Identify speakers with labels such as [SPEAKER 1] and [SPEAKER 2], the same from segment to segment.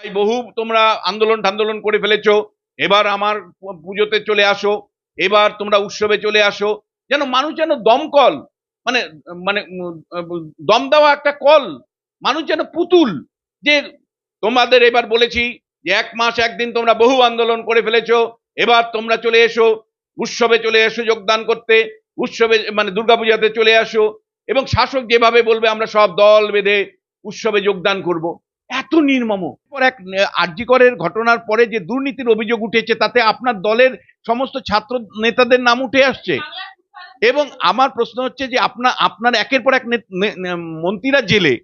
[SPEAKER 1] তাই বহু তোমরা আন্দোলন টান্দোলন করে ফেলেছো। এবার আমার পুজোতে চলে আসো। এবার তোমরা উৎসবে চলে আসো। যেন মানুষ যেন দমকল মানে মানে দম দেওয়া একটা কল, মানুষ যেন পুতুল, যে তোমাদের এবার বলেছি যে এক মাস একদিন তোমরা বহু আন্দোলন করে ফেলেছো। এবার তোমরা চলে এসো, উৎসবে চলে এসো যোগদান করতে, উৎসবে মানে দুর্গাপূজাতে চলে আসো। এবং শাসক যেভাবে বলবে, আমরা সব দল বেঁধে উৎসবে যোগদান করব। এত নির্মম। পর এক আর্যিকরের ঘটনার পরে যে দুর্নীতির অভিযোগ উঠেছে, তাতে আপনার দলের সমস্ত ছাত্র নেতাদের নাম উঠে আসছে। এবং আমার প্রশ্ন হচ্ছে যে আপনার আপনার একের পর এক মন্ত্রীরা জেলে,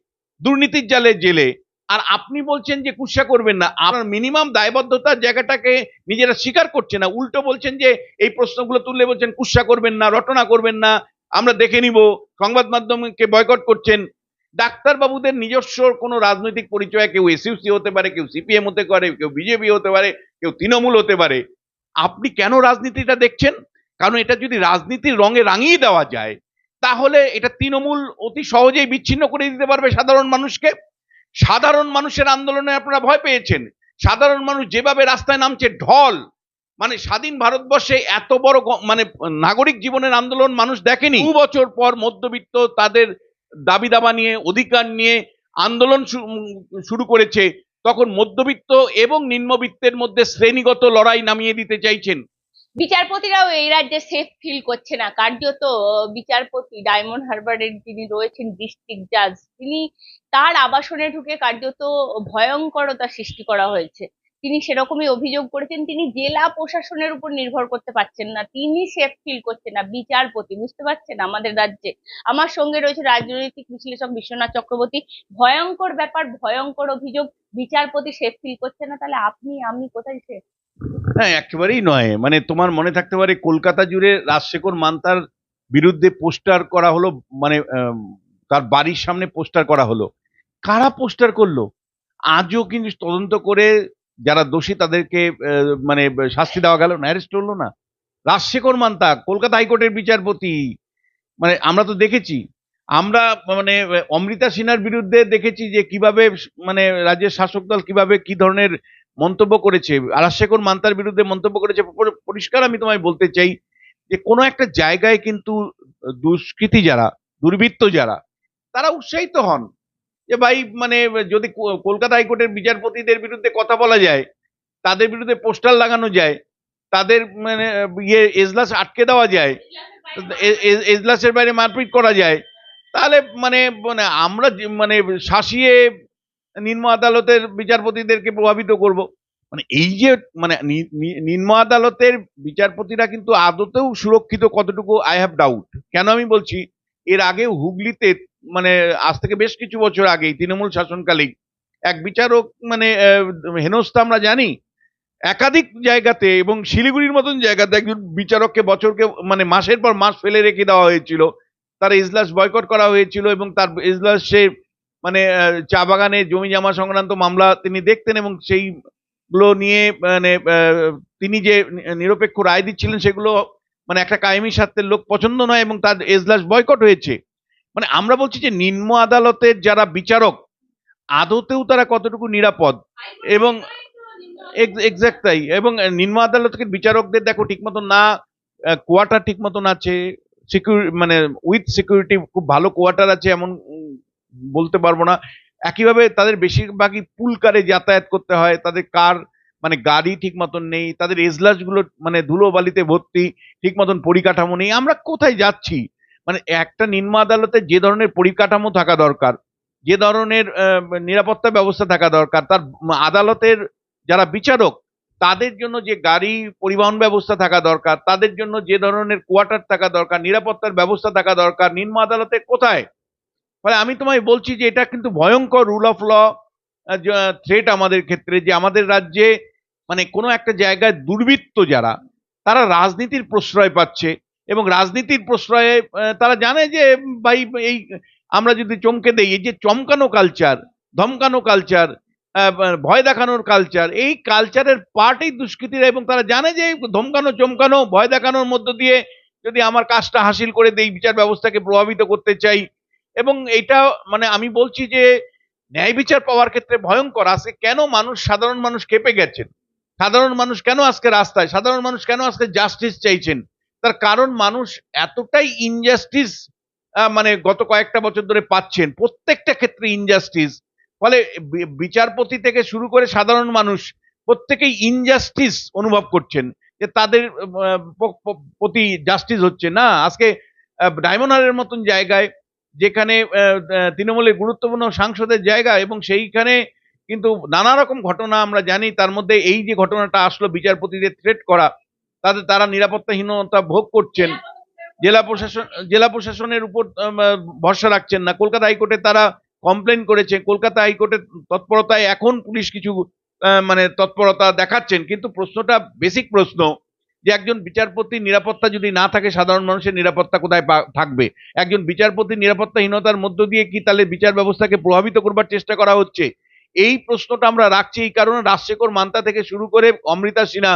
[SPEAKER 1] দুর্নীতির জালে জেলে। আর আপনি বলছেন যে কুৎসা করবেন না। আপনার মিনিমাম দায়বদ্ধতার জায়গাটাকে নিজেরা স্বীকার করছে না। উল্টো বলছেন যে এই প্রশ্নগুলো তুললে বলছেন কুৎসা করবেন না, রটনা করবেন না। আমরা দেখে নিব। সংবাদ মাধ্যমকে বয়কট করছেন। ডাক্তারবাবুদের নিজস্ব কোনো রাজনৈতিক পরিচয়, কেউ এসইউসি হতে পারে, কেউ সিপিএম হতে পারে, কেউ বিজেপি হতে পারে, কেউ তৃণমূল হতে পারে। আপনি কেন রাজনীতিটা দেখছেন? কারণ এটা যদি রাজনীতির রঙে রাঙিয়ে দেওয়া যায়, তাহলে এটা তৃণমূল অতি সহজেই বিচ্ছিন্ন করে দিতে পারবে সাধারণ মানুষকে। সাধারণ মানুষের আন্দোলনে আপনারা ভয় পেয়েছেন। সাধারণ মানুষ যেভাবে রাস্তায় নামছে, ঢল। মানে স্বাধীন ভারতবর্ষে এত বড় মানে নাগরিক জীবনের আন্দোলন মানুষ দেখেনি। দু বছর পর মধ্যবিত্ত তাদের দাবি দাবা নিয়ে, অধিকার নিয়ে আন্দোলন শুরু করেছে, তখন মধ্যবিত্ত এবং নিম্নবিত্তের মধ্যে শ্রেণীগত লড়াই নামিয়ে দিতে চাইছেন।
[SPEAKER 2] বিচারপতিরাও এই রাজ্যে সেফ ফিল করছে না। কার্যত বিচারপতি ডায়মন্ড হারবারের যিনি রয়েছেন ডিস্ট্রিক্ট জাজ, তিনি তার আবাসনে ঢুকে কার্যত ভয়ঙ্করতা সৃষ্টি করা হয়েছে। তিনি সেরকমই অভিযোগ করেছেন, তিনি জেলা প্রশাসনের উপর নির্ভর করতে পারছেন না, তিনি সেফ ফিল করছেন না, বিচারপতি, বুঝতে পারছেন আমাদের রাজ্যে। আমার সঙ্গে রয়েছে রাজনৈতিক বিশ্লেষক বিশ্বনাথ চক্রবর্তী, ভয়ঙ্কর ব্যাপার, ভয়ঙ্কর অভিযোগ, বিচারপতি সেফ ফিল করছে না, তাহলে আপনি, আমি কোথায় সেফ?
[SPEAKER 1] হ্যাঁ একেবারেই নয়। মানে তোমার মনে থাকতে পারে কলকাতা জুড়ে রাজশেখর মান্তার বিরুদ্ধে পোস্টার করা হলো মানে তার বাড়ির সামনে পোস্টার করা হলো। কারা পোস্টার করল? আজও কিন্তু তদন্ত করে যারা দোষী তাদেরকে মানে শাস্তি দেওয়া গেল। না, অ্যারেস্ট হলো না। রাজশেখর মান্তা, কলকাতা হাইকোর্টের বিচারপতি। মানে আমরা তো দেখেছি। আমরা মানে অমৃতা সিনহার বিরুদ্ধে দেখেছি যে কীভাবে মানে রাজ্যের শাসক দল কীভাবে কি ধরনের মন্তব্য করেছে। রাজশেখর মান্তার বিরুদ্ধে মন্তব্য করেছে। পরিষ্কার আমি তোমায় বলতে চাই যে কোনো একটা জায়গায় কিন্তু দুষ্কৃতী যারা, দুর্বৃত্ত যারা, তারা উৎসাহিত হন। যে ভাই মানে যদি কলকাতা হাইকোর্টের বিচারপতিদের বিরুদ্ধে কথা বলা যায়, তাদের বিরুদ্ধে পোস্টার লাগানো যায়, তাদের মানে ইয়ে এজলাস আটকে দেওয়া যায় এজলাসের বাইরে মারপিট করা যায়, তাহলে মানে মানে আমরা মানে শাসিয়ে নিম্ন আদালতের বিচারপতিদেরকে প্রভাবিত করব। মানে এই যে মানে নিম্ন আদালতের বিচারপতিরা কিন্তু আদতেও সুরক্ষিত কতটুকু আই হ্যাভ ডাউট কেন আমি বলছি? এর আগেও হুগলিতে মানে আজ থেকে বেশ কিছু বছর আগেই তৃণমূল শাসনকালেই এক বিচারক মানে হেনস্থা আমরা জানি, একাধিক জায়গাতে এবং শিলিগুড়ির মতন জায়গাতে একজন বিচারককে বছরকে মানে মাসের পর মাস ফেলে রেখে দেওয়া হয়েছিল। তার ইজলাস বয়কট করা হয়েছিল এবং তার ইজলাসে মানে চা বাগানে জমি জমা সংক্রান্ত মামলা তিনি দেখতেন এবং সেইগুলো নিয়ে মানে তিনি যে নিরপেক্ষ রায় দিচ্ছিলেন সেগুলো মানে একটা কায়েমি স্বার্থের লোক পছন্দ নয় এবং তার এজলাস বয়কট হয়েছে। মানে আমরা বলছি যে নিম্ন আদালতের যারা বিচারক, আদতেও তারা কতটুকু নিরাপদ? এবং এক্সাক্ট তাই এবং নিম্ন আদালতের বিচারকদের দেখো ঠিক মতো না কোয়ার্টার ঠিক মতন আছে। সিকিউরিটি মানে উইথ সিকিউরিটি খুব ভালো কোয়ার্টার আছে এমন বলতে পারব না। একইভাবে তাদের বেশিরভাগই পুল কারে যাতায়াত করতে হয়, তাদের কার মানে গাড়ি ঠিক মতন নেই, তাদের এজলাসগুলো মানে ধুলো বালিতে ভর্তি, ঠিক মতন পরিকাঠামো নেই, আমরা কোথায় যাচ্ছি? মানে একটা নিম্ন আদালতে যে ধরনের পরিকাঠামো থাকা দরকার, যে ধরনের নিরাপত্তা ব্যবস্থা থাকা দরকার, তার আদালতের যারা বিচারক, তাদের জন্য যে গাড়ি পরিবহন ব্যবস্থা থাকা দরকার, তাদের জন্য যে ধরনের কোয়ার্টার থাকা দরকার, নিরাপত্তার ব্যবস্থা থাকা দরকার, নিম্ন আদালতে কোথায়? ফলে আমি তোমায় বলছি যে এটা কিন্তু ভয়ঙ্কর রুল অফ ল থ্রেট আমাদের ক্ষেত্রে যে আমাদের রাজ্যে মানে কোনো একটা জায়গায় দুর্বৃত্ত যারা, তারা রাজনীতির প্রশ্রয় পাচ্ছে এবং রাজনীতির প্রশ্রয়ে তারা জানে যে, ভাই, এই আমরা যদি চমকে দেই, এই যে চমকানো কালচার ধমকানো কালচার ভয় দেখানোর কালচার এই কালচারের পার্টই দুষ্কৃতীরা এবং তারা জানে যে ধমকানো, চমকানো, ভয় দেখানোর মধ্য দিয়ে যদি আমার কাজটা হাসিল করে দেই, বিচার ব্যবস্থাকে প্রভাবিত করতে চাই এবং এটা মানে আমি বলছি যে ন্যায় বিচার পাওয়ার ক্ষেত্রে ভয়ঙ্কর আজকে কেন মানুষ, সাধারণ মানুষ কেঁপে গেছেন? সাধারণ মানুষ কেন আজকে রাস্তায়? সাধারণ মানুষ কেন আজকে জাস্টিস চাইছেন? তার কারণ মানুষ এতটাই ইনজাস্টিস মানে গত কয়েকটা বছর ধরে পাচ্ছেন। প্রত্যেকটা ক্ষেত্রে ইনজাস্টিস ফলে বিচারপতি থেকে শুরু করে সাধারণ মানুষ প্রত্যেকেই ইনজাস্টিস অনুভব করছেন। যে তাদের প্রতি জাস্টিস হচ্ছে না। আজকে ডায়মন্ড হারের মতন জায়গায় যেখানে তৃণমূলের গুরুত্বপূর্ণ সাংসদের জায়গা এবং সেইখানে কিন্তু নানা রকম ঘটনা আমরা জানি। তার মধ্যে এই যে ঘটনাটা আসলো বিচারপতিদের থ্রেট করা তাদের তারা নিরাপত্তাহীনতা ভোগ করছেন। জেলা প্রশাসন, জেলা প্রশাসনের উপর ভরসা রাখছেন না। কলকাতা হাইকোর্টে তারা কমপ্লেন করেছে। কলকাতা হাইকোর্টের তৎপরতায় এখন পুলিশ কিছু মানে তৎপরতা দেখাচ্ছেন। কিন্তু প্রশ্নটা বেসিক প্রশ্ন যে একজন বিচারপতির নিরাপত্তা যদি না থাকে, সাধারণ মানুষের নিরাপত্তা কোথায় থাকবে? একজন বিচারপতি নিরাপত্তাহীনতার মধ্য দিয়ে কি তাহলে বিচার ব্যবস্থাকে প্রভাবিত করবার চেষ্টা করা হচ্ছে? এই প্রশ্নটা আমরা রাখছি এই কারণে রাজশেখর মান্তা থেকে শুরু করে অমৃতা সিনহা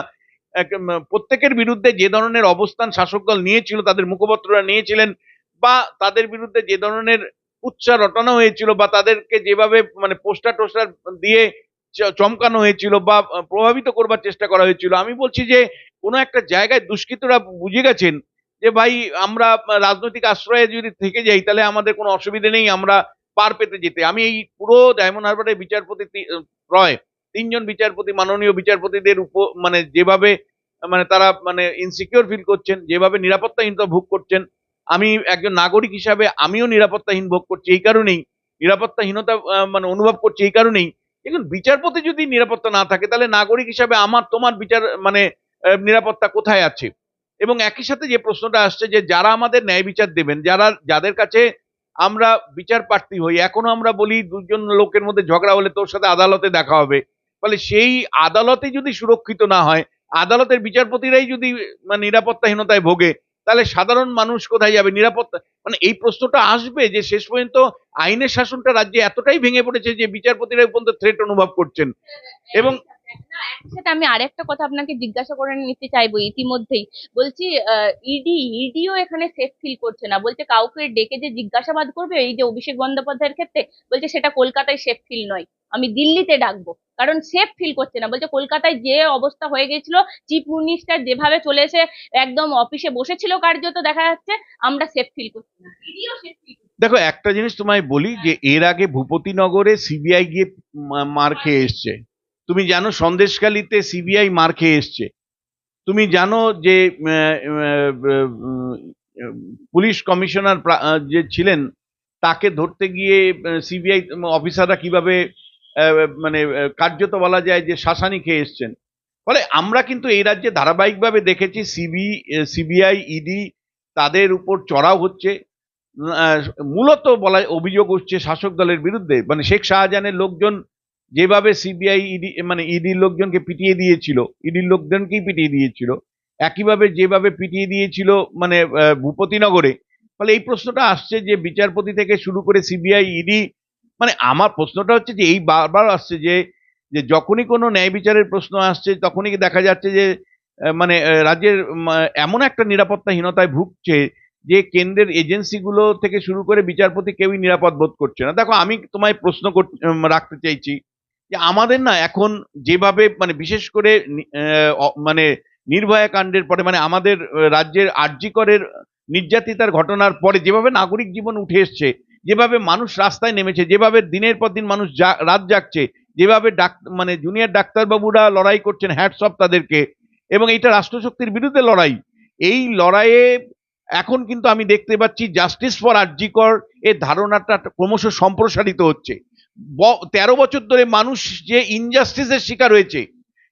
[SPEAKER 1] প্রত্যেকের বিরুদ্ধে যে ধরনের অবস্থান শাসক দল নিয়েছিল, তাদের মুখপত্ররা নিয়েছিলেন বা তাদের বিরুদ্ধে যে ধরনের উচ্চার রটানো হয়েছিল বা তাদেরকে যেভাবে মানে পোস্টার টোস্টার দিয়ে চমকানো হয়েছিল বা প্রভাবিত করবার চেষ্টা করা হয়েছিল, আমি বলছি যে কোনো একটা জায়গায় দুষ্কৃতরা বুঝে গেছেন যে ভাই, আমরা রাজনৈতিক আশ্রয়ে যদি থেকে যাই, তাহলে আমাদের কোনো অসুবিধে নেই, আমরা পার পেতে যেতে। আমি এই পুরো ডায়মন্ড হারবারের বিচারপতি রয় তিনজন বিচারপতি, মাননীয় বিচারপতিদের উপর মানে যেভাবে মানে তারা মানে ইনসিকিউর ফিল করছেন, যেভাবে নিরাপত্তাহীনতা ভোগ করছেন, আমি একজন নাগরিক হিসাবে আমিও নিরাপত্তাহীন ভোগ করছি, এই কারণেই, নিরাপত্তাহীনতা মানে অনুভব করছি, এই কারণেই এখন বিচারপতি যদি নিরাপত্তা না থাকে, তাহলে নাগরিক হিসাবে আমার, তোমার বিচার মানে নিরাপত্তা কোথায় আছে? এবং একই সাথে যে প্রশ্নটা আসছে যে যারা আমাদের ন্যায় বিচার দেবেন, যারা, যাদের কাছে আমরা বিচার প্রার্থী হই, এখনও আমরা বলি দুজন লোকের মধ্যে ঝগড়া হলে তোর সাথে আদালতে দেখা হবে। ফলে সেই আদালতে যদি সুরক্ষিত না হয়, আদালতের বিচারপতিরাই যদি মানে নিরাপত্তাহীনতায় ভোগে তাহলে সাধারণ মানুষ কোথায় যাবে? নিরাপত্তা মানে এই প্রশ্নটা আসবে যে শেষ পর্যন্ত আইনের শাসনটা রাজ্যে এতটাই ভেঙে পড়েছে যে বিচারপতিরা পর্যন্ত থ্রেট অনুভব করছেন। এবং
[SPEAKER 2] সেটা আমি আরেকটা কথা আপনাকে জিজ্ঞাসা করে নিতে চাইব ইতিমধ্যেই। বলছি ইডি, ইডিও এখানে সেফ ফিল করছে না। বলছে কাউকে ডেকে যে জিজ্ঞাসাবাদ করবে, এই যে অভিষেক বন্দ্যোপাধ্যায়ের ক্ষেত্রে, বলছে সেটা কলকাতায় সেফ ফিল নয়। আমি দিল্লিতে ডাকবো। কারণ সেফ ফিল করছে না। বলছে কলকাতায় যে অবস্থা হয়ে গেছিল চিফ মিনিস্টার যেভাবে চলে এসে একদম অফিসে বসেছিল কার্যত দেখা যাচ্ছে আমরা সেফ ফিল করছি না। ইডিও সেফ ফিল
[SPEAKER 1] দেখো একটা জিনিস তোমায় বলি যে এর আগে ভূপতিনগরে সিবিআই গিয়ে মার খেয়ে এসছে। তুমি জানো সন্দেশখালিতে সিবিআই মার খেয়ে এসছে। তুমি জানো যে পুলিশ কমিশনার যে ছিলেন তাকে ধরতে গিয়ে সিবিআই অফিসাররা কীভাবে মানে কার্যত বলা যায় যে শাসানি খেয়ে এসছেন। ফলে আমরা কিন্তু এই রাজ্যে ধারাবাহিকভাবে দেখেছি সিবি সিবিআই, ইডি তাদের উপর চড়াও হচ্ছে। মূলত বলা, অভিযোগ উঠছে শাসক দলের বিরুদ্ধে। মানে শেখ শাহজাহানের লোকজন যেভাবে সিবিআই, ইডি মানে ইডির লোকজনকে পিটিয়ে দিয়েছিল, ইডির লোকজনকেই পিটিয়ে দিয়েছিল, একইভাবে যেভাবে পিটিয়ে দিয়েছিল মানে ভূপতিনগরে। ফলে এই প্রশ্নটা আসছে যে বিচারপতি থেকে শুরু করে সিবিআই, ইডি মানে আমার প্রশ্নটা হচ্ছে যে, এই বারবার আসছে যে যে যখনই কোনো ন্যায় বিচারের প্রশ্ন আসছে, তখনই দেখা যাচ্ছে যে মানে রাজ্যের এমন একটা নিরাপত্তাহীনতায় ভুগছে যে, কেন্দ্রের এজেন্সিগুলো থেকে শুরু করে বিচারপতি কেউই নিরাপদ বোধ করছে না। দেখো, আমি তোমায় প্রশ্ন রাখতে চাইছি যে, আমাদের না এখন যেভাবে মানে বিশেষ করে মানে নির্ভয়া কাণ্ডের পরে মানে আমাদের রাজ্যের আর্যিকরের নির্যাতিতার ঘটনার পরে যেভাবে নাগরিক জীবন উঠে এসছে যেভাবে মানুষ রাস্তায় নেমেছে, যেভাবে দিনের পর দিন মানুষ রাত জাগছে, যেভাবে ডাক মানে জুনিয়র ডাক্তারবাবুরা লড়াই করছেন হ্যাটসঅপ তাদেরকে, এবং এটা রাষ্ট্রশক্তির বিরুদ্ধে লড়াই। এই লড়াইয়ে এখন কিন্তু আমি দেখতে পাচ্ছি জাস্টিস ফর আরজিকর এর ধারণাটা ক্রমশ সম্প্রসারিত হচ্ছে। তেরো বছর ধরে মানুষ যে ইনজাস্টিসের শিকার হয়েছে,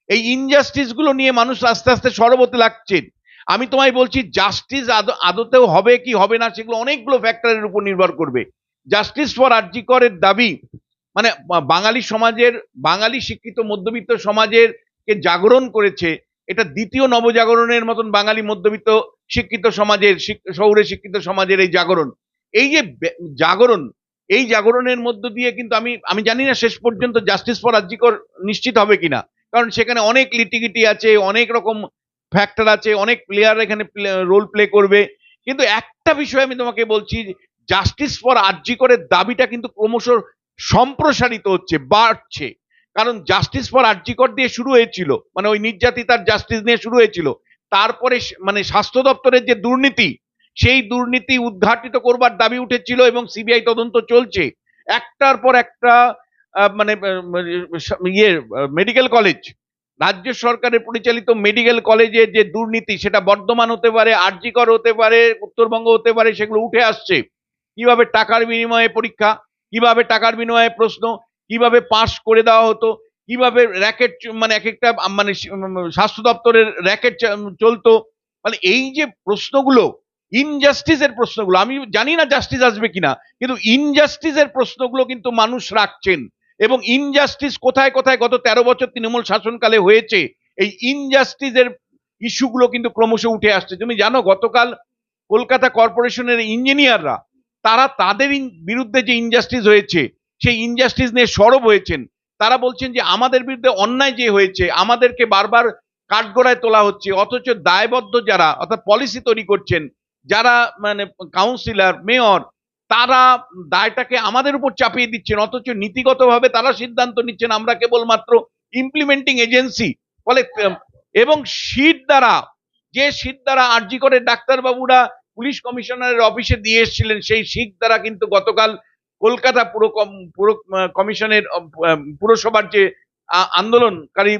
[SPEAKER 1] এই ইনজাস্টিসগুলো নিয়ে মানুষ আস্তে আস্তে সরবতে লাগছেন আমি তোমায় বলছি জাস্টিস আদতেও হবে কি হবে না সেগুলো অনেকগুলো ফ্যাক্টরের উপর নির্ভর করবে। জাস্টিস ফর আরজিকরের দাবি মানে বাঙালি সমাজের, বাঙালি শিক্ষিত মধ্যবিত্ত সমাজের কে জাগরণ করেছে, এটা দ্বিতীয় নবজাগরণের মতন বাঙালি মধ্যবিত্ত শিক্ষিত সমাজের শহুরে শিক্ষিত সমাজের এই জাগরণ। এই যে জাগরণ, এই জাগরণের মধ্য দিয়ে কিন্তু আমি আমি জানি না শেষ পর্যন্ত জাস্টিস ফর রাজ্যিকর নিশ্চিত হবে কিনা। কারণ সেখানে অনেক লিটিগিটি আছে, অনেক রকম ফ্যাক্টর আছে, অনেক প্লেয়ার এখানে রোল প্লে করবে। কিন্তু একটা বিষয় আমি তোমাকে বলছি জাস্টিস ফর আরজিকরের দাবিটা কিন্তু ক্রমশ সম্প্রসারিত হচ্ছে, বাড়ছে। কারণ জাস্টিস ফর আর্জিকর দিয়ে শুরু হয়েছিল মানে ওই নির্যাতিতার জাস্টিস নিয়ে শুরু হয়েছিল। তারপরে মানে স্বাস্থ্য দপ্তরের যে দুর্নীতি, সেই দুর্নীতি উদ্ঘাটিত করবার দাবি উঠেছিল এবং সিবিআই তদন্ত চলছে। একটার পর একটা মানে ইয়ে মেডিকেল কলেজ রাজ্য সরকারের পরিচালিত মেডিকেল কলেজে যে দুর্নীতি, সেটা বর্ধমান হতে পারে, আরজিকর হতে পারে, উত্তরবঙ্গ হতে পারে, সেগুলো উঠে আসছে। কীভাবে টাকার বিনিময়ে পরীক্ষা, কীভাবে টাকার বিনিময়ে প্রশ্ন, কীভাবে পাস করে দেওয়া হতো, কীভাবে র্যাকেট মানে এক একটা মানে স্বাস্থ্য দপ্তরের র্যাকেট চলতো। মানে এই যে প্রশ্নগুলো ইনজাস্টিসের প্রশ্নগুলো, আমি জানি না জাস্টিস আসবে কিনা, কিন্তু ইনজাস্টিসের প্রশ্নগুলো কিন্তু মানুষ রাখছেন। এবং ইনজাস্টিস কোথায় কোথায়? গত তেরো বছর তৃণমূল শাসনকালে হয়েছে। এই ইনজাস্টিসের ইস্যুগুলো কিন্তু ক্রমশ উঠে আসছে। তুমি জানো, গতকাল কলকাতা কর্পোরেশনের ইঞ্জিনিয়াররা, তারা তাদের বিরুদ্ধে যে ইনজাস্টিস হয়েছে, সেই ইনজাস্টিস নিয়ে সরব হয়েছেন। তারা বলছেন যে, আমাদের বিরুদ্ধে অন্যায় যে হয়েছে, আমাদেরকে বারবার কাঠগড়ায় তোলা হচ্ছে। অথচ দায়বদ্ধ যারা, অর্থাৎ পলিসি তৈরি করছেন, যারা মানে কাউন্সিলর মেয়র তারা দায়টাকে আমাদের উপর চাপিয়ে দিচ্ছেন, অথচ নীতিগতভাবে তারা সিদ্ধান্ত নিচ্ছেন, আমরা কেবলমাত্র ইমপ্লিমেন্টিং এজেন্সি ফলে এবং সিট দ্বারা, যে সিট দ্বারা আরজি করে ডাক্তারবাবুরা পুলিশ কমিশনারের অফিসে দিয়ে এসেছিলেন, সেই সিট দ্বারা কিন্তু গতকাল কলকাতা পুর পুর কমিশনের পুরসভার যে আন্দোলনকারী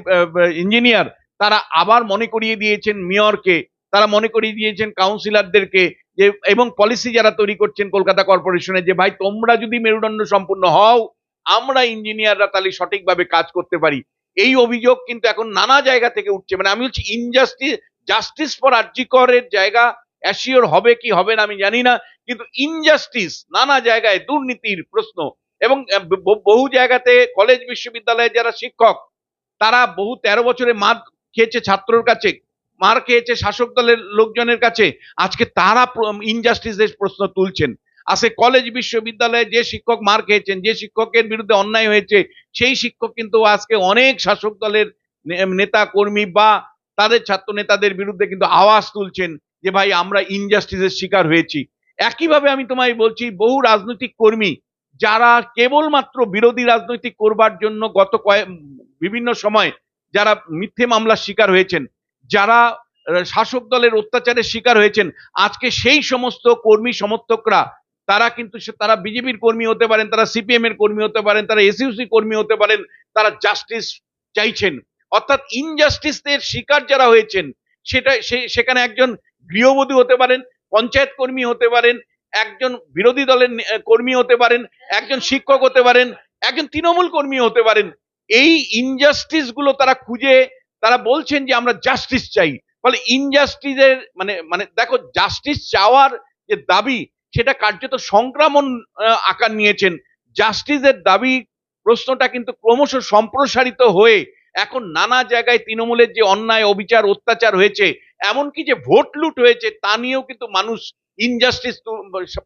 [SPEAKER 1] ইঞ্জিনিয়ার তারা আবার মনে করিয়ে দিয়েছেন মেয়রকে তারা মনে করিয়ে দিয়েছেন কাউন্সিলরদেরকে যে, এবং পলিসি যারা তৈরি করছেন কলকাতা কর্পোরেশনে যে, ভাই, তোমরা যদি মেরুদণ্ড সম্পূর্ণ হও, আমরা ইঞ্জিনিয়াররা তাহলে সঠিকভাবে কাজ করতে পারি। এই অভিযোগ কিন্তু এখন নানা জায়গা থেকে উঠছে। মানে আমি বলছি ইনজাস্টিস জাস্টিস ফর আর্জিকরের জায়গা অ্যাসিওর হবে কি হবে না আমি জানি না, কিন্তু ইনজাস্টিস নানা জায়গায় দুর্নীতির প্রশ্ন। এবং বহু জায়গাতে কলেজ বিশ্ববিদ্যালয়ে যারা শিক্ষক, তারা বহু তেরো বছরে মার খেয়েছে ছাত্রর কাছে। মার খেয়েছে শাসক দলের লোকজনের কাছে। আজকে তারা ইনজাস্টিসের প্রশ্ন তুলছেন। আসে কলেজ বিশ্ববিদ্যালয়ে যে শিক্ষক মার খেয়েছেন, যে শিক্ষকের বিরুদ্ধে অন্যায় হয়েছে, সেই শিক্ষক কিন্তু আজকে অনেক শাসক দলের নেতা কর্মী বা তাদের ছাত্র নেতাদের বিরুদ্ধে কিন্তু আওয়াজ তুলছেন যে, ভাই, আমরা ইনজাস্টিসের শিকার হয়েছি। একইভাবে আমি তোমায় বলছি, বহু রাজনৈতিক কর্মী যারা কেবলমাত্র বিরোধী রাজনৈতিক করবার জন্য গত কয়েক বিভিন্ন সময় যারা মিথ্যে মামলার শিকার হয়েছেন যারা শাসক দলের অত্যাচারের শিকার হয়েছেন, আজকে সেই সমস্ত কর্মী সমর্থকরা, তারা কিন্তু তারা বিজেপির কর্মী হতে পারেন, তারা সিপিএম এর কর্মী হতে পারেন, তারা এসইউসি কর্মী হতে পারেন, তারা জাস্টিস চাইছেন। অর্থাৎ ইনজাস্টিসের শিকার যারা হয়েছেন, সেটা সেখানে একজন গৃহবধূ হতে পারেন, পঞ্চায়েত কর্মী হতে পারেন, একজন বিরোধী দলের কর্মী হতে পারেন, একজন শিক্ষক হতে পারেন, একজন তৃণমূল কর্মী হতে পারেন। এই ইনজাস্টিসগুলো তারা খুঁজে তারা বলছেন যে আমরা জাস্টিস চাই। ফলে ইনজাস্টিসের মানে মানে দেখো জাস্টিস চাওয়ার যে দাবি, সেটা কার্যত সংক্রমণ আকার নিয়েছেন। জাস্টিসের দাবি প্রশ্নটা কিন্তু ক্রমশ সম্প্রসারিত হয়ে এখন নানা জায়গায় তৃণমূলের যে অন্যায়, অবিচার, অত্যাচার হয়েছে, এমনকি যে ভোট লুট হয়েছে, তা নিয়েও কিন্তু মানুষ ইনজাস্টিস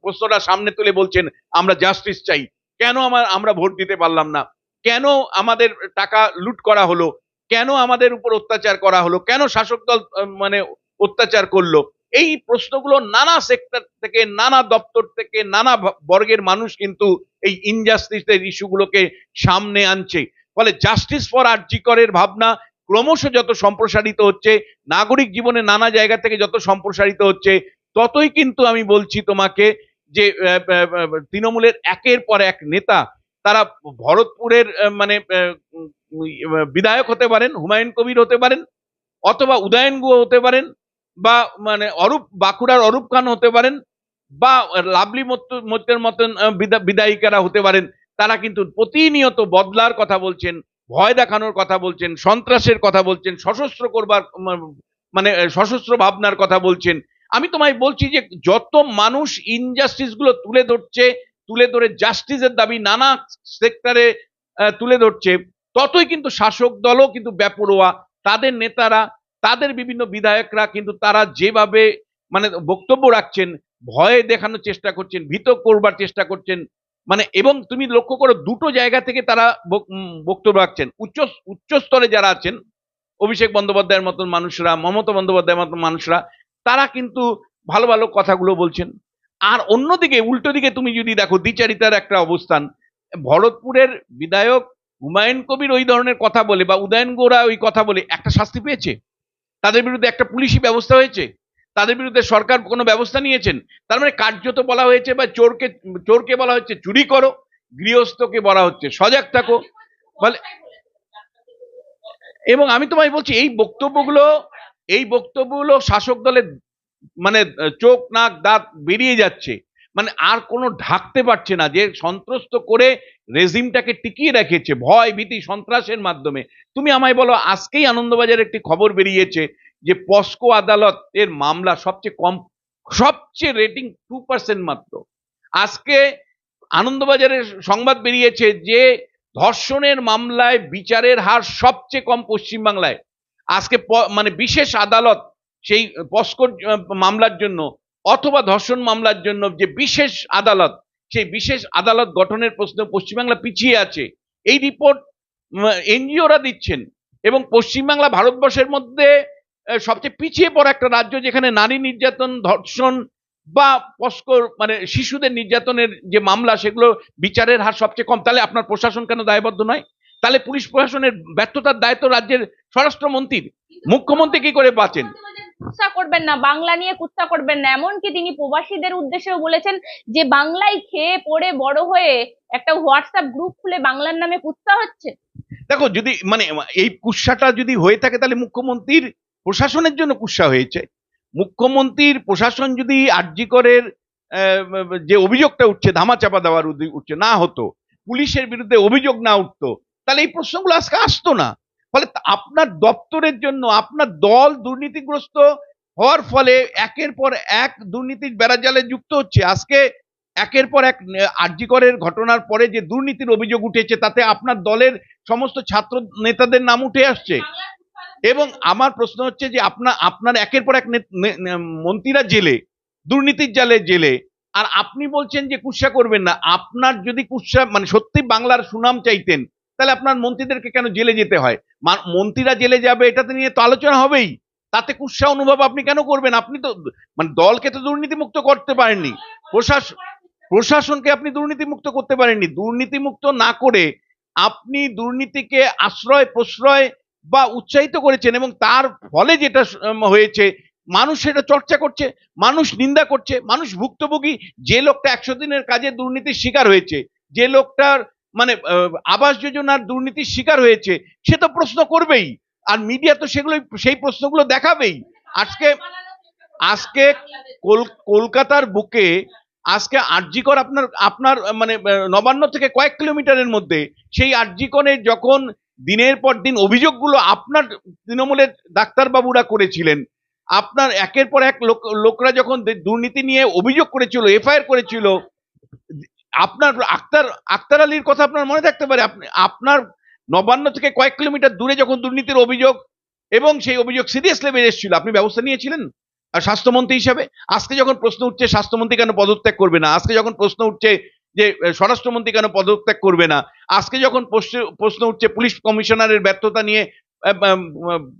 [SPEAKER 1] প্রশ্নটা সামনে তুলে বলছেন, আমরা জাস্টিস চাই। কেন আমার, আমরা ভোট দিতে পারলাম না? কেন আমাদের টাকা লুট করা হলো? কেন আমাদের উপর অত্যাচার করা হলো? কেন শাসক দল মানে অত্যাচার করল? এই প্রশ্নগুলো নানা সেক্টর থেকে, নানা দপ্তর থেকে, নানা বর্গের মানুষ কিন্তু এই ইনজাস্টিসের ইস্যুগুলোকে সামনে আনছে। ফলে জাস্টিস ফর আর্জিকরের ভাবনা ক্রমশ যত সম্প্রসারিত হচ্ছে, নাগরিক জীবনে নানা জায়গা থেকে যত সম্প্রসারিত হচ্ছে, ততই কিন্তু আমি বলছি তোমাকে যে তৃণমূলের একের পর এক নেতা, তারা ভরতপুরের মানে বিধায়ক হতে পারেন হুমায়ুন কবির হতে পারেন অথবা উদয়ন গুহ হতে পারেন বা মানে অরূপ বাঁকুড়ার অরূপ খান হতে পারেন বা লাভলি মত্যের মতন আহ, বিদা- বিধায়িকারা হতে পারেন তারা কিন্তু প্রতিনিয়ত বদলার কথা বলছেন ভয় দেখানোর কথা বলছেন সন্ত্রাসের কথা বলছেন সশস্ত্র করবার মানে সশস্ত্র ভাবনার কথা বলছেন। আমি তোমায় বলছি যে যত মানুষ ইনজাস্টিসগুলো তুলে ধরছে তুলে ধরে জাস্টিসের দাবি নানা সেক্টরে তুলে ধরছে ততই কিন্তু শাসক দলও কিন্তু বেপরোয়া। তাদের নেতারা, তাদের বিভিন্ন বিধায়করা কিন্তু তারা যেভাবে মানে বক্তব্য রাখছেন, ভয় দেখানোর চেষ্টা করছেন, ভীত করবার চেষ্টা করছেন মানে এবং তুমি লক্ষ্য করো দুটো জায়গা থেকে তারা বক্তব্য রাখছেন। উচ্চ উচ্চ স্তরে যারা আছেন, অভিষেক বন্দ্যোপাধ্যায়ের মতন মানুষরা, মমতা বন্দ্যোপাধ্যায়ের মতন মানুষরা, তারা কিন্তু ভালো ভালো কথাগুলো বলছেন। আর অন্যদিকে, উল্টো দিকে তুমি যদি দেখো দ্বিচারিতার একটা অবস্থান, ভরতপুরের বিধায়ক হুমায়ুন কবির ওই ধরনের কথা বলে বা উদয়ন গোড়া ওই কথা বলে, একটা শাস্তি পেয়েছে? তাদের বিরুদ্ধে একটা পুলিশি ব্যবস্থা হয়েছে? তাদের বিরুদ্ধে সরকার কোনো ব্যবস্থা নিয়েছেন? তার মানে কার্যত বলা হয়েছে বা চোরকে চোরকে বলা হচ্ছে, চুরি করো, গৃহস্থকে বলা হচ্ছে, সজাগ থাকো। বলে এবং আমি তোমায় বলছি, এই বক্তব্যগুলো এই বক্তব্যগুলো শাসক দলের মানে চোখ, নাক, দাঁত বেরিয়ে যাচ্ছে। মানে আর কোনো ঢাকতে পারছে না যে সন্ত্রস্ত করে রেজিমটাকে টিকিয়ে রেখেছে, ভয় ভীতি সন্ত্রাসের মাধ্যমে। তুমি আমায় বলো, আজকেই আনন্দবাজার একটি খবর বেরিয়েছে যে পস্কো আদালতের মামলা সবচেয়ে কম, সবচেয়ে রেটিং টু পার্সেন্ট মাত্র। আজকে আনন্দবাজারের সংবাদ বেরিয়েছে যে ধর্ষণের মামলায় বিচারের হার সবচেয়ে কম পশ্চিমবাংলায়। আজকে মানে বিশেষ আদালত সেই পস্কোর মামলার জন্য অথবা ধর্ষণ মামলার জন্য যে বিশেষ আদালত, সেই বিশেষ আদালত গঠনের প্রশ্ন পশ্চিমবাংলা পিছিয়ে আছে। এই রিপোর্ট এনজিওরা দিচ্ছেন এবং পশ্চিমবাংলা ভারতবর্ষের মধ্যে সবচেয়ে পিছিয়ে পড়া একটা রাজ্য যেখানে নারী নির্যাতন, ধর্ষণ বা পস্কর মানে শিশুদের নির্যাতনের যে মামলা, সেগুলো বিচারের হার সবচেয়ে কম। তাহলে আপনার প্রশাসন কেন দায়বদ্ধ নয়? তাহলে পুলিশ প্রশাসনের ব্যর্থতার দায়িত্ব রাজ্যের স্বরাষ্ট্রমন্ত্রীর। মুখ্যমন্ত্রী কি করে বাঁচেন?
[SPEAKER 2] কুৎসা করবেন না, বাংলা নিয়ে কুৎসা করবেন না। এমনকি তিনি প্রবাসীদের উদ্দেশ্যেও বলেছেন যে, বাংলায় খেয়ে পড়ে বড় হয়ে একটা হোয়াটসঅ্যাপ গ্রুপ খুলে বাংলার নামে কুৎসা হচ্ছে।
[SPEAKER 1] দেখো, যদি মানে এই কুৎসাটা যদি হয়ে থাকে, তাহলে মুখ্যমন্ত্রীর প্রশাসনের জন্য কুৎসা হয়েছে। মুখ্যমন্ত্রীর প্রশাসন যদি আর্যিকরের যে অভিযোগটা উঠছে, ধামাচাপা দেওয়ার উঠছে, না হতো, পুলিশের বিরুদ্ধে অভিযোগ না উঠতো, তাহলে এই প্রশ্নগুলো আজকে আসতো না। ফলে আপনার দপ্তরের জন্য, আপনার দল দুর্নীতিগ্রস্ত হওয়ার ফলে একের পর এক দুর্নীতির বেড়াজালে যুক্ত হচ্ছে। আজকে একের পর এক আর্যিকরের ঘটনার পরে যে দুর্নীতির অভিযোগ উঠেছে, তাতে আপনার দলের সমস্ত ছাত্র নেতাদের নাম উঠে আসছে। এবং আমার প্রশ্ন হচ্ছে যে আপনার আপনার একের পর এক মন্ত্রীরা জেলে, দুর্নীতির জালে জেলে, আর আপনি বলছেন যে কুৎসা করবেন না। আপনার যদি কুৎসা মানে সত্যি বাংলার সুনাম চাইতেন তাহলে আপনার মন্ত্রীদেরকে কেন জেলে যেতে হয়? মন্ত্রীরা জেলে যাবে, এটাতে নিয়ে তো আলোচনা হবেই। তাতে কুৎসা অনুভব আপনি কেন করবেন? আপনি তো মানে দলকে তো দুর্নীতিমুক্ত করতে পারেননি। প্রশাসন প্রশাসনকে আপনি দুর্নীতিমুক্ত করতে পারেননি। দুর্নীতিমুক্ত না করে আপনি দুর্নীতিকে আশ্রয়, প্রশ্রয় বা উৎসাহিত করেছেন এবং তার ফলে যেটা হয়েছে, মানুষ সেটা চর্চা করছে, মানুষ নিন্দা করছে, মানুষ ভুক্তভোগী। যে লোকটা একশো দিনের কাজে দুর্নীতির শিকার হয়েছে, যে লোকটার মানে আবাস যোজনার দুর্নীতির শিকার হয়েছে, সে তো প্রশ্ন করবেই। আর মিডিয়া তো সেগুলো সেই প্রশ্নগুলো দেখাবেই। আজকে আজকে কলকাতার বুকে, আজকে আরজিকর আপনার আপনার মানে নবান্ন থেকে কয়েক কিলোমিটারের মধ্যে, সেই আরজিকনে যখন দিনের পর দিন অভিযোগগুলো আপনার তৃণমূলের ডাক্তারবাবুরা করেছিলেন, আপনার একের পর এক লোক, লোকরা যখন দুর্নীতি নিয়ে অভিযোগ করেছিল, এফআইআর করেছিল আপনার আক্তার আক্তার আলীর কথা আপনার মনে থাকতে পারে। আপনি, আপনার নবান্ন থেকে কয়েক কিলোমিটার দূরে যখন দুর্নীতির অভিযোগ এবং সেই অভিযোগ সিরিয়াস লেভেল এসেছিল, আপনি ব্যবস্থা নিয়েছিলেন আর স্বাস্থ্যমন্ত্রী হিসাবে? আজকে যখন প্রশ্ন উঠছে, স্বাস্থ্যমন্ত্রী কেন পদত্যাগ করবে না? আজকে যখন প্রশ্ন উঠছে যে স্বরাষ্ট্রমন্ত্রী কেন পদত্যাগ করবে না? আজকে যখন প্রশ্ন- উঠছে, পুলিশ কমিশনারের ব্যর্থতা নিয়ে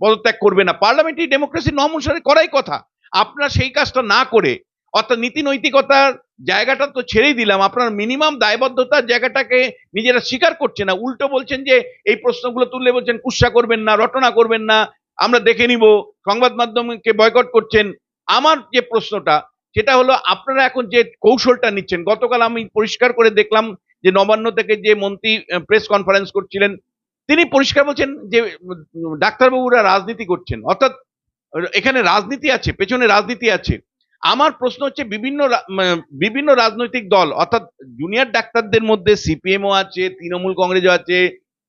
[SPEAKER 1] পদত্যাগ করবে না? পার্লামেন্টারি ডেমোক্রেসি নম অনুসারে করাই কথা। আপনার সেই কাজটা না করে, অর্থাৎ নীতি নৈতিকতার জায়গাটা তো ছেড়েই দিলাম। আপনার মিনিমাম দায়বদ্ধতার জায়গাটাকে নিজেরা স্বীকার করছে না। উল্টো বলছেন যে, এই প্রশ্নগুলো তুললে বলছেন, কুৎসা করবেন না, রটনা করবেন না, আমরা দেখে নিব, সংবাদ মাধ্যমকে বয়কট করছেন। আমার যে প্রশ্নটা, সেটা হলো আপনারা এখন যে কৌশলটা নিচ্ছেন, গতকাল আমি পরিষ্কার করে দেখলাম যে নবান্ন থেকে যে মন্ত্রী প্রেস কনফারেন্স করছিলেন, তিনি পরিষ্কার বলছেন যে ডাক্তারবাবুরা রাজনীতি করছেন। অর্থাৎ, এখানে রাজনীতি আছে, পেছনে রাজনীতি আছে। আমার প্রশ্ন হচ্ছে বিভিন্ন বিভিন্ন রাজনৈতিক দল, অর্থাৎ জুনিয়র ডাক্তারদের মধ্যে সিপিএমও আছে, তৃণমূল কংগ্রেসও আছে,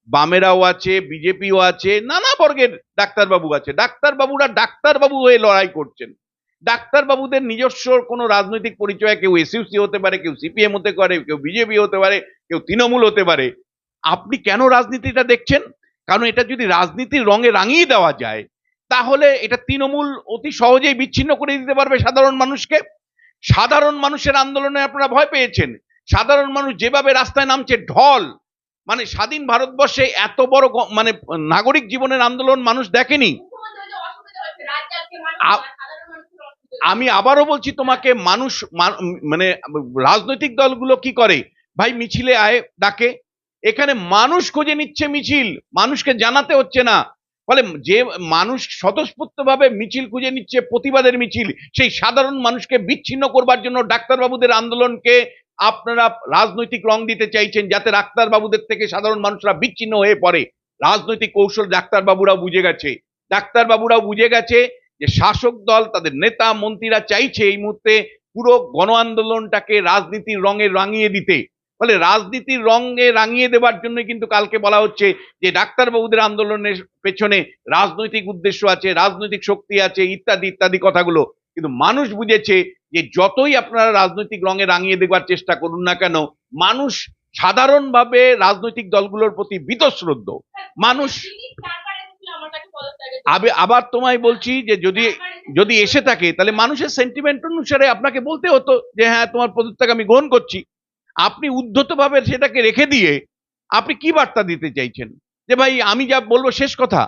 [SPEAKER 1] বামেরাও আছে বিজেপিও আছে, নানা বর্গের ডাক্তারবাবু আছে। ডাক্তারবাবুরা ডাক্তারবাবু হয়ে লড়াই করছেন। ডাক্তারবাবুদের নিজস্ব কোনো রাজনৈতিক পরিচয় কেউ এসইউসি হতে পারে, কেউ সিপিএম হতে পারে, কেউ বিজেপি হতে পারে, কেউ তৃণমূল হতে পারে। আপনি কেন রাজনীতিটা দেখছেন? কারণ এটা যদি রাজনীতির রঙে রাঙিয়ে দেওয়া যায় তাহলে এটা তৃণমূল অতি সহজেই বিচ্ছিন্ন করে দিতে পারবে সাধারণ মানুষকে। সাধারণ মানুষের আন্দোলনে আপনারা ভয় পেয়েছেন। সাধারণ মানুষ যেভাবে রাস্তায় নামছে, ঢল। মানে স্বাধীন ভারতবর্ষে এত বড় মানে নাগরিক জীবনের আন্দোলন মানুষ দেখেনি। আমি আবারও বলছি তোমাকে, মানুষ মানে রাজনৈতিক দলগুলো কি করে? ভাই, মিছিলে আয় ডাকে। এখানে মানুষ খুঁজে নিচ্ছে মিছিল। মানুষকে জানাতে হচ্ছে না। ফলে যে মানুষ স্বতঃস্ফূর্তভাবে মিছিল খুঁজে নিচ্ছে, প্রতিবাদের মিছিল, সেই সাধারণ মানুষকে বিচ্ছিন্ন করবার জন্য ডাক্তারবাবুদের আন্দোলনকে আপনারা রাজনৈতিক রং দিতে চাইছেন, যাতে ডাক্তারবাবুদের থেকে সাধারণ মানুষরা বিচ্ছিন্ন হয়ে পড়ে। রাজনৈতিক কৌশল ডাক্তারবাবুরাও বুঝে গেছে। ডাক্তারবাবুরাও বুঝে গেছে যে শাসক দল, তাদের নেতা, মন্ত্রীরা চাইছে এই মুহূর্তে পুরো গণ আন্দোলনটাকে রাজনীতির রঙে রাঙিয়ে দিতে। ফলে রাজনীতির রঙে রাঙিয়ে দেওয়ার জন্য কিন্তু কালকে বলা হচ্ছে যে ডাক্তারবাবুদের আন্দোলনের পেছনে রাজনৈতিক উদ্দেশ্য আছে, রাজনৈতিক শক্তি আছে, ইত্যাদি ইত্যাদি কথাগুলো। কিন্তু মানুষ বুঝেছে যে যতই আপনারা রাজনৈতিক রঙে রাঙিয়ে দেবার চেষ্টা করুন না কেন, মানুষ সাধারণভাবে রাজনৈতিক দলগুলোর প্রতি বীতশ্রদ্ধ। মানুষ আবে- আবার তোমায় বলছি যে যদি যদি এসে থাকে, তাহলে মানুষের সেন্টিমেন্ট অনুসারে আপনাকে বলতে হতো যে হ্যাঁ তোমার পদত্যাগ আমি গ্রহণ করছি। আপনি উদ্ধতভাবে সেটাকে রেখে দিয়ে আপনি কি বার্তা দিতে চাইছেন? যে ভাই, আমি যা বলব শেষ কথা।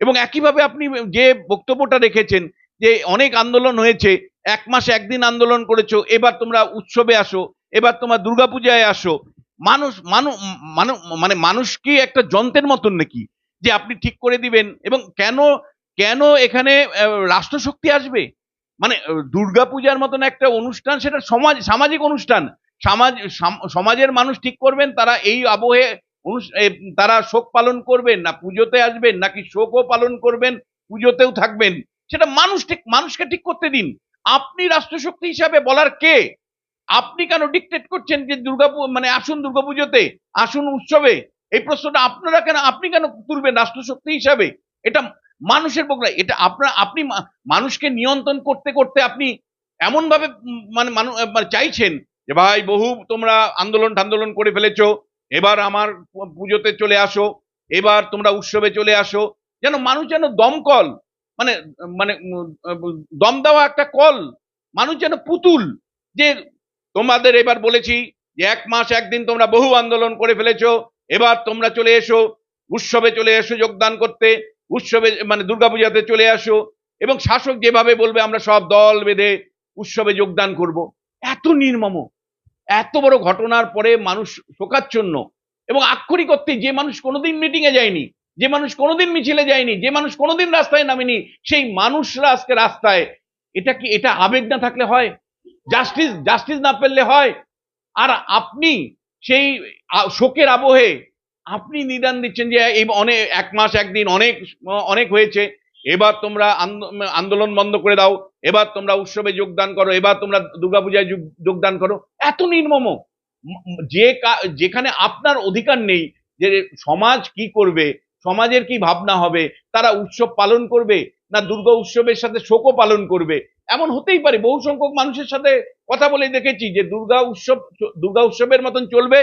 [SPEAKER 1] এবং একইভাবে আপনি যে বক্তব্যটা রেখেছেন, যে অনেক আন্দোলন হয়েছে, এক মাস একদিন আন্দোলন করেছ, এবার তোমরা উৎসবে আসো, এবার তোমার দুর্গাপূজায় আসো, মানুষ মানুষ মানে মানুষ কি একটা যন্ত্রের মতন নাকি? যে আপনি ঠিক করে দিবেন এবং কেন কেন এখানে রাষ্ট্রশক্তি আসবে? মানে দুর্গাপূজার মতন একটা অনুষ্ঠান, সেটা সমাজ, সামাজিক অনুষ্ঠান সমাজ, সাম- সমাজের মানুষ ঠিক করবেন, তারা এই আবহে তারা শোক পালন করবেন, না পুজোতে আসবেন, নাকি শোকও পালন করবেন, পুজোতেও থাকবেন। সেটা মানুষ ঠিক, মানুষকে ঠিক করতে দিন। আপনি রাষ্ট্রশক্তি হিসাবে বলার কে? আপনি কেন ডিকটেট করছেন যে দুর্গাপু মানে আসুন দুর্গাপুজোতে আসুন উৎসবে? এই প্রশ্নটা আপনারা কেন, আপনি কেন তুলবেন রাষ্ট্রশক্তি হিসাবে? এটা মানুষের বকরা এটা আপনার, আপনি মানুষকে নিয়ন্ত্রণ করতে করতে আপনি এমন ভাবে মানে মানে চাইছেন যে ভাই বহু তোমরা আন্দোলন টান্দোলন করে ফেলেছো, এবার আমার পুজোতে চলে আসো, এবার তোমরা উৎসবে চলে আসো, যেন মানুষ যেন দমকল মানে মানে দম দেওয়া একটা কল, মানুষ যেন পুতুল, যে তোমাদের এবার বলেছি যে এক মাস একদিন তোমরা বহু আন্দোলন করে ফেলেছো, এবার তোমরা চলে এসো, উৎসবে চলে এসো যোগদান করতে, উৎসবে মানে দুর্গাপূজাতে চলে আসো, এবং শাসক যেভাবে বলবে আমরা সব দল বেঁধে উৎসবে যোগদান করব। এত নির্মম। এত বড় ঘটনার পরে মানুষ শোকাচ্ছন্ন এবং আক্ষরিক অর্থে যে মানুষ কোনোদিন মিটিং এ যায়নি, যে মানুষ কোনোদিন মিছিলে যায়নি, যে মানুষ কোনোদিন রাস্তায় নামেনি, সেই মানুষরা আজকে রাস্তায়, এটা কি, এটা আবেগ না থাকলে হয়? জাস্টিস জাস্টিস না পেলে হয়? আর আপনি সেই শোকের আবহে আপনি নিদান দিচ্ছেন যে এই অনেক এক মাস, একদিন অনেক অনেক হয়েছে, এবার তোমরা আন্দো- আন্দোলন বন্ধ করে দাও, এবার তোমরা উৎসবে যোগদান করো, এবার তোমরা দুর্গাপূজায় যোগ- যোগদান করো। এত নির্মম। যে যেখানে আপনার অধিকার নেই, যে সমাজ কি করবে, সমাজের কি ভাবনা হবে, তারা উৎসব পালন করবে, না দুর্গা উৎসবের সাথে শোকও পালন করবে, এমন হতেই পারে। বহু সংখ্যক মানুষের সাথে কথা বলে দেখেছি যে দুর্গা উৎসব, দুর্গা উৎসবের মতন চলবে,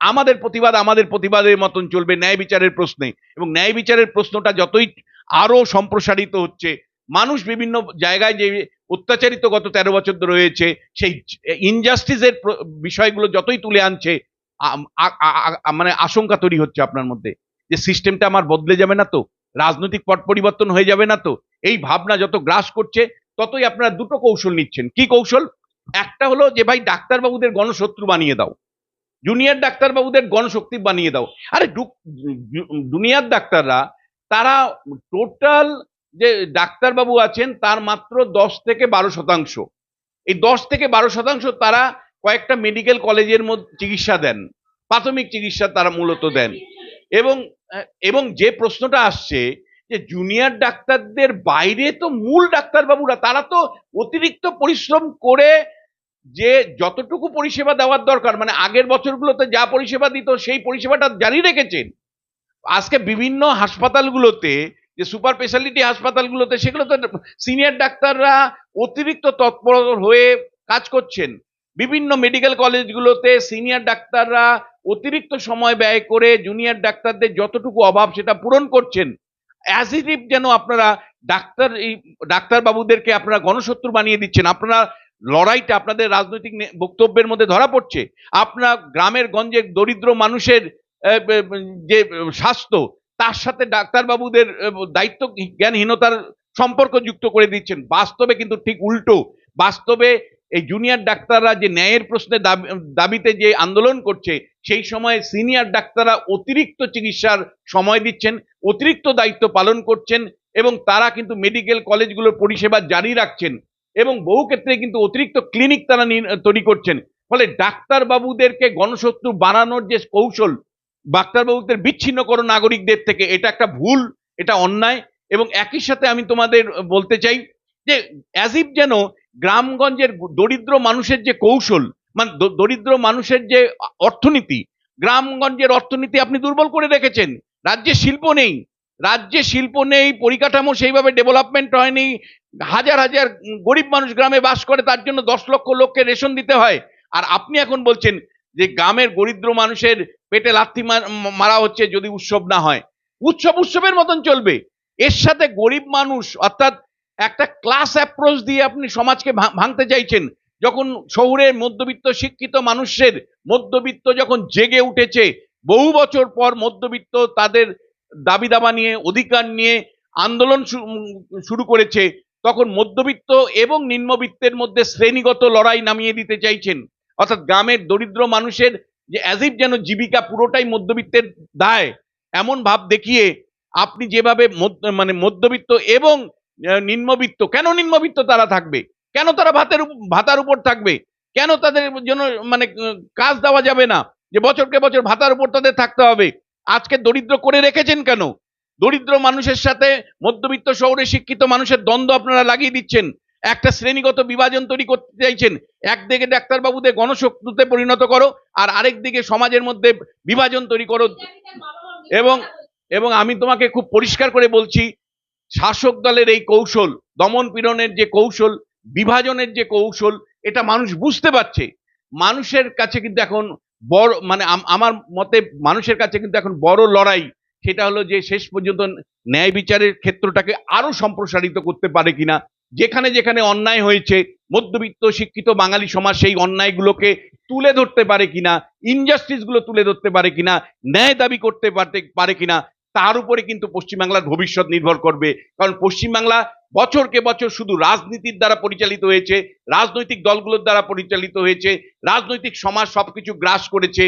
[SPEAKER 1] আমাদের প্রতিবাদ আমাদের প্রতিবাদের মতন চলবে, ন্যায় বিচারের প্রশ্নে। এবং ন্যায় বিচারের প্রশ্নটা যতই আরও সম্প্রসারিত হচ্ছে, মানুষ বিভিন্ন জায়গায় যে অত্যাচারিত গত তেরো বছর ধরে রয়েছে, সেই ইনজাস্টিসের বিষয়গুলো যতই তুলে আনছে মানে আশঙ্কা তৈরি হচ্ছে আপনার মধ্যে। যে সিস্টেমটা আমার বদলে যাবে না তো? রাজনৈতিক পট পরিবর্তন হয়ে যাবে না তো? এই ভাবনা যত গ্রাস করছে, ততই আপনারা দুটো কৌশল নিচ্ছেন। কি কৌশল? একটা হলো যে ভাই ডাক্তারবাবুদের গণশত্রু বানিয়ে দাও। জুনিয়র ডাক্তারবাবুদের গণশক্তি বানিয়ে দাও। আরে জুনিয়র ডাক্তাররা, তারা টোটাল যে ডাক্তারবাবু আছেন, তার মাত্র দশ থেকে বারো শতাংশ। এই দশ থেকে বারো শতাংশ তারা কয়েকটা মেডিকেল কলেজের মধ্যে চিকিৎসা দেন, প্রাথমিক চিকিৎসা তারা মূলত দেন। এবং এবং যে প্রশ্নটা আসছে যে জুনিয়র ডাক্তারদের বাইরে তো মূল ডাক্তারবাবুরা, তারা তো অতিরিক্ত পরিশ্রম করে যে যতটুকু পরিষেবা দেওয়ার দরকার মানে আগের বছরগুলোতে যা পরিষেবা দিত, সেই পরিষেবাটা জারি রেখেছেন। আজকে বিভিন্ন হাসপাতালগুলোতে যে সুপার স্পেশালিটি হাসপাতালগুলোতে সেগুলোতে সিনিয়র ডাক্তাররা অতিরিক্ত তৎপর হয়ে কাজ করছেন। বিভিন্ন মেডিকেল কলেজগুলোতে সিনিয়র ডাক্তাররা অতিরিক্ত সময় ব্যয় করে জুনিয়র ডাক্তারদের যতটুকু অভাব সেটা পূরণ করছেন। অ্যাজ ইট ইফ যেন আপনারা ডাক্তার, এই ডাক্তারবাবুদেরকে আপনারা গণশত্রু বানিয়ে দিচ্ছেন, আপনারা লড়াইটা আপনাদের রাজনৈতিক বক্তব্যের মধ্যে ধরা পড়ছে। আপনার গ্রামের গঞ্জে দরিদ্র মানুষের যে স্বাস্থ্য তার সাথে ডাক্তারবাবুদের দায়িত্ব, জ্ঞানহীনতার সম্পর্ক যুক্ত করে দিচ্ছেন। বাস্তবে কিন্তু ঠিক উল্টো। বাস্তবে এই জুনিয়র ডাক্তাররা যে ন্যায়ের প্রশ্নে দাবি- দাবিতে যে আন্দোলন করছে, সেই সময়ে সিনিয়র ডাক্তাররা অতিরিক্ত চিকিৎসার সময় দিচ্ছেন, অতিরিক্ত দায়িত্ব পালন করছেন এবং তারা কিন্তু মেডিকেল কলেজগুলোর পরিষেবা জারি রাখছেন এবং বহু ক্ষেত্রে কিন্তু অতিরিক্ত ক্লিনিক তারা তৈরি করছেন। ফলে ডাক্তারবাবুদেরকে গণশত্রু বানানোর যে কৌশল ডাক্তারবাবুদের বিচ্ছিন্ন করো নাগরিকদের থেকে এটা একটা ভুল, এটা অন্যায় এবং একই সাথে আমি তোমাদের বলতে চাই যে অ্যাজিভ যেন গ্রামগঞ্জের দরিদ্র মানুষের যে কৌশল মানে দরিদ্র মানুষের যে অর্থনীতি, গ্রামগঞ্জের অর্থনীতি আপনি দুর্বল করে রেখেছেন রাজ্যে শিল্প নেই রাজ্যে শিল্প নেই, পরিকাঠামো সেইভাবে ডেভেলপমেন্ট হয়নি, হাজার হাজার গরিব মানুষ গ্রামে বাস করে তার জন্য দশ লক্ষ লোককে রেশন দিতে হয়, আর আপনি এখন বলছেন যে গ্রামের দরিদ্র মানুষের পেটে লাথি মার- হচ্ছে যদি উৎসব না হয়। উৎসব উৎসবের মতন চলবে। এর সাথে গরিব মানুষ, অর্থাৎ একটা ক্লাস অ্যাপ্রোচ দিয়ে আপনি সমাজকে ভাঙতে চাইছেন, যখন শহুরের মধ্যবিত্ত শিক্ষিত মানুষের মধ্যবিত্ত যখন জেগে উঠেছে, বহু বছর পর মধ্যবিত্ত তাদের দাবি দাবা নিয়ে, অধিকার নিয়ে আন্দোলন শুরু করেছে, তখন মধ্যবিত্ত এবং নিম্নবিত্তের মধ্যে শ্রেণীগত লড়াই নামিয়ে দিতে চাইছেন। অর্থাৎ গ্রামের দরিদ্র মানুষের যে অ্যাজিভ যেন জীবিকা পুরোটাই মধ্যবিত্তের দায়, এমন ভাব দেখিয়ে আপনি যেভাবে মানে মধ্যবিত্ত এবং নিম্নবিত্ত, কেন নিম্নবিত্ত তারা থাকবে? কেন তারা ভাতের ভাতার উপর থাকবে? কেন তাদের জন্য মানে কাজ দেওয়া যাবে না? যে বছরকে বছর ভাতার উপর তাদের থাকতে হবে। আজকে দরিদ্র করে রেখেছেন কেন? দরিদ্র মানুষের সাথে মধ্যবিত্ত শহরে শিক্ষিত মানুষের দ্বন্দ্ব আপনারা লাগিয়ে দিচ্ছেন। একটা শ্রেণীগত বিভাজন তৈরি করতে চাইছেন। একদিকে ডাক্তারবাবুদের গণশক্তিতে পরিণত করো, আর আরেক দিকে সমাজের মধ্যে বিভাজন তৈরি করো। এবং এবং আমি তোমাকে খুব পরিষ্কার করে বলছি, শাসক দলের এই কৌশল, দমন পীড়নের যে কৌশল, বিভাজনের যে কৌশল, এটা মানুষ বুঝতে পারছে। মানুষের কাছে কিন্তু এখন বড় মানে আমার মতে মানুষের কাছে কিন্তু এখন বড় লড়াই, সেটা হলো যে শেষ পর্যন্ত ন্যায় বিচারের ক্ষেত্রটাকে আরও সম্প্রসারিত করতে পারে কিনা যেখানে যেখানে অন্যায় হয়েছে, মধ্যবিত্ত, শিক্ষিত বাঙালি সমাজ সেই অন্যায়গুলোকে তুলে ধরতে পারে কিনা ইনজাস্টিসগুলো তুলে ধরতে পারে কিনা, ন্যায় দাবি করতে পারতে পারে কিনা, তার উপরে কিন্তু পশ্চিমবাংলার ভবিষ্যৎ নির্ভর করবে। কারণ পশ্চিমবাংলা বছরকে বছর শুধু রাজনীতির দ্বারা পরিচালিত হয়েছে, রাজনৈতিক দলগুলোর দ্বারা পরিচালিত হয়েছে, রাজনৈতিক সমাজ সবকিছু গ্রাস করেছে।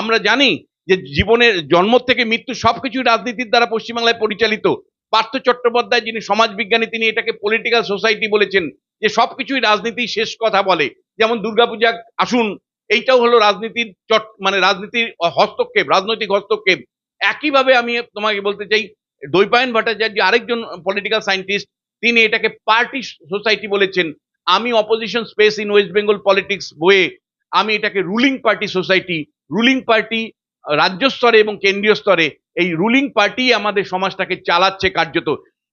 [SPEAKER 1] আমরা জানি যে জীবনের, জন্ম থেকে মৃত্যু সবকিছু রাজনীতির দ্বারা পশ্চিমবাংলায় পরিচালিত। পার্থ চট্টোপাধ্যায় যিনি সমাজবিজ্ঞানী, তিনি এটাকে পলিটিক্যাল সোসাইটি বলেছেন, যে সবকিছুই রাজনীতি শেষ কথা বলে। যেমন দুর্গাপূজা, আসুন, এইটাও হলো রাজনীতির চট মানে রাজনীতির হস্তক্ষেপ, রাজনৈতিক হস্তক্ষেপ। একইভাবে আমি তোমাকে বলতে চাই, দৈপায়ন ভট্টাচার্য আরেকজন পলিটিক্যাল সায়েন্টিস্ট তিনি এটাকে পার্টি সোসাইটি বলেছেন। আমি opposition space in West Bengal politics বইয়ে, আমি এটাকে ruling party society ruling party রাজ্য স্তরে এবং কেন্দ্রীয় স্তরে এই রুলিং পার্টি আমাদের সমাজটাকে চালাচ্ছে কার্যত।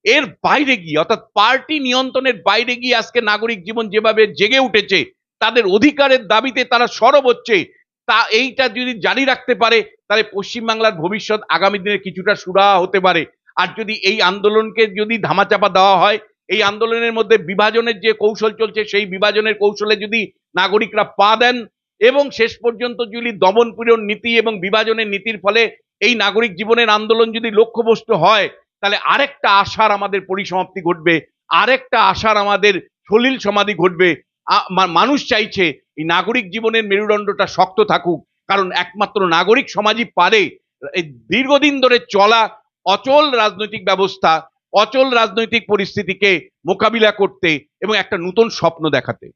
[SPEAKER 1] এর বাইরে গিয়ে, অর্থাৎ পার্টি নিয়ন্ত্রণের বাইরে গিয়ে আজকে নাগরিক জীবন যেভাবে জেগে উঠেছে, তাদের অধিকারের দাবিতে তারা সরব হচ্ছে, তা এইটা যদি জারি রাখতে পারে, তাহলে পশ্চিমবাংলার ভবিষ্যৎ আগামী দিনে কিছুটা সুরাহা হতে পারে। আর যদি এই আন্দোলনকে যদি ধামাচাপা দেওয়া হয়, এই আন্দোলনের মধ্যে বিভাজনের যে কৌশল চলছে, সেই বিভাজনের কৌশলে যদি নাগরিকরা পা দেন, এবং শেষ পর্যন্ত যদি দমন পীড়ন নীতি এবং বিভাজনের নীতির ফলে এই নাগরিক জীবনের আন্দোলন যদি লক্ষ্যবস্তু হয়, তাহলে আরেকটা আশার আমাদের পরিসমাপ্তি ঘটবে, আরেকটা আশার আমাদের সলিল সমাধি ঘটবে। মানুষ চাইছে এই নাগরিক জীবনের মেরুদণ্ডটা শক্ত থাকুক, কারণ একমাত্র নাগরিক সমাজই পারে দীর্ঘদিন ধরে চলা অচল রাজনৈতিক ব্যবস্থা, অচল রাজনৈতিক পরিস্থিতিকে মোকাবিলা করতে এবং একটা নতুন স্বপ্ন দেখাতে।